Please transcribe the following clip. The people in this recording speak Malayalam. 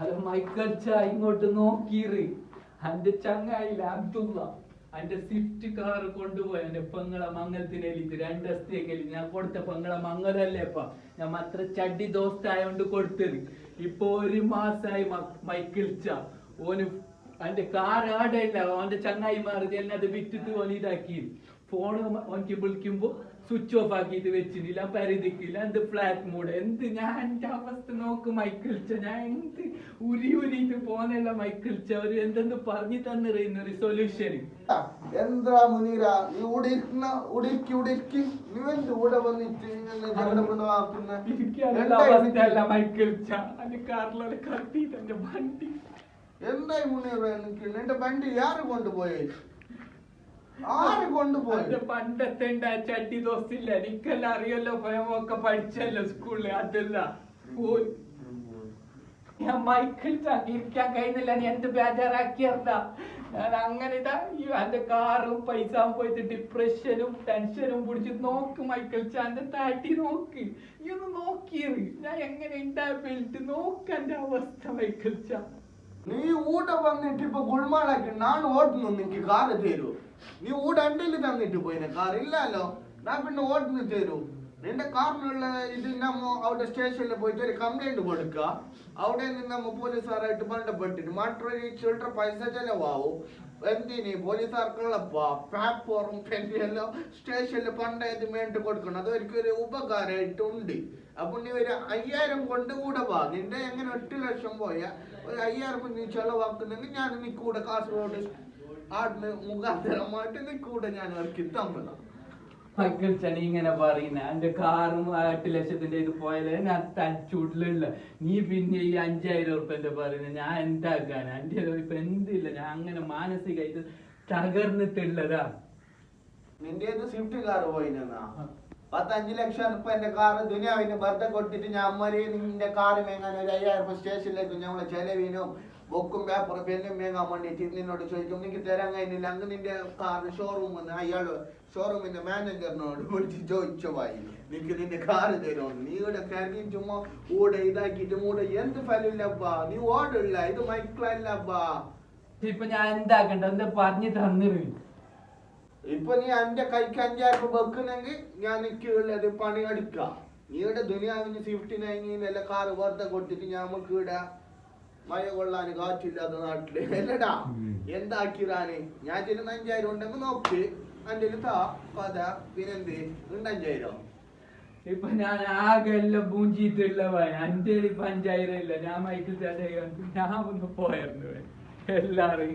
അത് മൈക്കൽ ചാ ഇങ്ങോട്ട് നോക്കീറ് അന്റെ ചങ്ങായില്ല അബ്ദുള്ള അന്റെ സ്വിഫ്റ്റ് കാർ കൊണ്ടുപോയി. എന്റെ പെങ്ങളെ മംഗലത്തിനെലിട്ട് രണ്ടസ്ഥേക്കൽ ഞാൻ കൊടുത്ത പെങ്ങളെ മംഗലല്ലേപ്പ ഞാൻ അത്ര ചട്ടി ദോസ്തായോണ്ട് കൊടുത്തത്. ഇപ്പൊ ഒരു മാസായി മ- മൈക്കിൾ ചാ. ഓന് അന്റെ കാർ ആടെയില്ല. ഓന്റെ ചങ്ങായിമാർ അത് വിറ്റിട്ട് ഓൻ ഇതാക്കി ഫോണ് ഓനിക്ക് വിളിക്കുമ്പോ സ്വിച്ച് ഓഫ് ആക്കിയിട്ട് വെച്ചിട്ടില്ല പരിധിക്കില്ല എന്ത് ഫ്ലാറ്റ് മൂഡ് എന്ത് ഞാൻ എന്റെ അവസ്ഥ നോക്ക് മൈക്കിൾച്ച ഞാൻ എന്ത് ഉരി ഉരിയിട്ട് പോന്നല്ല മൈക്കിൾച്ച അവർ എന്തെന്ന് പറഞ്ഞു തന്നിരുന്ന ഒരു സൊല്യൂഷൻ എന്താ മുനീര നീ ഉടിക്കുന്ന ഉടുക്കി ഉടുക്കി. നീ എന്ത് ഇവിടെ വന്നിട്ട് ഇങ്ങനെ ജഗടമണ്ണം ആക്കുന്ന എനിക്കല്ല അവസ്ഥ അല്ല മൈക്കിൾച്ച അന്റെ കത്തിയിട്ട് എന്റെ വണ്ടി. എന്തായി മുനീറ എനിക്ക് നിന്റെ വണ്ടി ആര് കൊണ്ടുപോയി? പണ്ടത്തെ ചട്ടി ദോസ്തില്ല. എനിക്കെല്ലാം അറിയല്ലോ ഭയമൊക്കെ പഠിച്ചല്ലോ സ്കൂളിൽ. അതല്ല. ഞാൻ മൈക്കിൾ ഇരിക്കാൻ കഴിയുന്നില്ല. എന്ത് ബേജാറാക്കിയതാ ഞാൻ അങ്ങനെ ഇതാ എന്റെ കാറും പൈസ പോയിട്ട് ഡിപ്രഷനും ടെൻഷനും പിടിച്ച് നോക്ക് മൈക്കിൾ ചാന്റെ താട്ടി നോക്ക്. നീ ഒന്ന് നോക്കിയത് ഞാൻ എങ്ങനെ ഉണ്ടാ നോക്ക് എന്റെ അവസ്ഥ മൈക്കിൾ ചാ. നീ ഊട്ട വന്നിട്ട് ഇപ്പൊ ഗുൾമാളാക്കി നാണ് ഓടുന്നു നിനക്ക് കാറ് തരൂ നീ ഊട അണ്ടിൽ തന്നിട്ട് പോയിനെ. കാർ ഇല്ലല്ലോ. ഞാൻ പിന്നെ ഓടുന്നു തരൂ നിന്റെ കാറിനുള്ള ഇത് നമ്മ അവിടെ സ്റ്റേഷനിൽ പോയിട്ട് ഒരു കംപ്ലൈന്റ് കൊടുക്ക. അവിടെ നിന്ന് നമ്മ പോലീസുകാരായിട്ട് ബന്ധപ്പെട്ടിട്ട് ഈ ചില്ലറ പൈസ ചെലവാവും. എന്തിന്? പോലീസുകാർക്കുള്ള പേപ്പറും പെന്നെല്ലാം സ്റ്റേഷനിൽ പണ്ടായത് വേണ്ടി കൊടുക്കണം? അത് ഒരു ഉപകാരമായിട്ടുണ്ട് അപ്പൊ നീ ഒരു അയ്യായിരം കൊണ്ട് കൂടെ നിന്റെ എങ്ങനെ എട്ട് ലക്ഷം പോയ? ഒരു അയ്യായിരം നീ ചെലവാക്കുന്നെങ്കിൽ ഞാൻ നീ കാസർഗോഡ് ആടിന് മുഖാന്തരമായിട്ട് ഞാൻ ഇറക്കി ഇങ്ങനെ പറയുന്ന എന്റെ കാറും എട്ട് ലക്ഷത്തിന്റെ ഇത് പോയാലേ ഞാൻ തച്ചൂട്ടിലുള്ള നീ പിന്നെ ഈ അഞ്ചായിരം ഉറുപ്പന്റെ പറയുന്നത് ഞാൻ എന്താക്കാനാ? എന്റെ ഇപ്പൊ എന്തില്ല? ഞാൻ അങ്ങനെ മാനസികമായിട്ട് തകർന്നിട്ടുള്ളതാ. നിന്റെ സ്വിഫ്റ്റ് കാർ പോയിനാ പത്തഞ്ച് ലക്ഷം റുപ്യന്റെ കാറ് ദുനിയാവിന് വെറുതെ കൊടുത്തിട്ട് ഞാൻ അമ്മരി നിന്റെ കാറ് മേങ്ങാൻ ഒരു അയ്യായിരം രൂപ സ്റ്റേഷനിലേക്ക് ഞങ്ങളെ ചെലവിനും ബുക്കും പേപ്പറും പെന്നും മേങ്ങാൻ വേണ്ടിട്ട് നിന്നോട് ചോദിക്കും നിനക്ക് തരാൻ കഴിഞ്ഞില്ല അങ്ങ് നിന്റെ കാറ് ഷോറൂമിൽ അയാൾ ഷോറൂമിന്റെ മാനേജറിനോട് വിളിച്ച് ചോദിച്ചു പോയി നിനക്ക് നിന്റെ കാറ് തരുമെന്ന്. നീ ഇവിടെ കരുതി ചുമ്മാ കൂടെ ഇതാക്കിയിട്ട് മൂടെ എന്ത് ഫലമില്ലപ്പാ നീ ഓടില്ല ഇത് മൈക്കിളല്ലപ്പാ ഇപ്പൊ ഞാൻ എന്താക്കണ്ട എന്താ പറഞ്ഞു തന്നിரு ഇപ്പൊ നീ എന്റെ കൈക്ക് അഞ്ചായിരം രൂപ വെക്കുന്നെങ്കിൽ ഞാൻ എനിക്ക് ഉള്ളത് പണി എടുക്ക നീടെ ദുനിയാവിന് സ്വിഫ്റ്റ് നൈനില്ല കാറ് വെറുതെ കൊടുത്തിട്ട് നമുക്ക് ഇവിടെ മഴ കൊള്ളാന് കാറ്റില്ലാത്ത നാട്ടിൽ. അല്ലടാ. എന്താക്കിറാന് ഞാൻ ചെല്ലുന്ന അഞ്ചായിരം ഉണ്ടെങ്കിൽ നോക്ക്. എന്റെ താ പത പിന്നെന്ത്? ഉണ്ട് അഞ്ചായിരം. ഇപ്പൊ ഞാൻ ആകെ എല്ലാം പൂഞ്ചിട്ടുള്ളവ എന്റെ ഇപ്പൊ അഞ്ചായിരം ഇല്ല. ഞാൻ മൈക്കിൽ ഞാൻ ഒന്ന് പോയിരുന്നു എല്ലാരും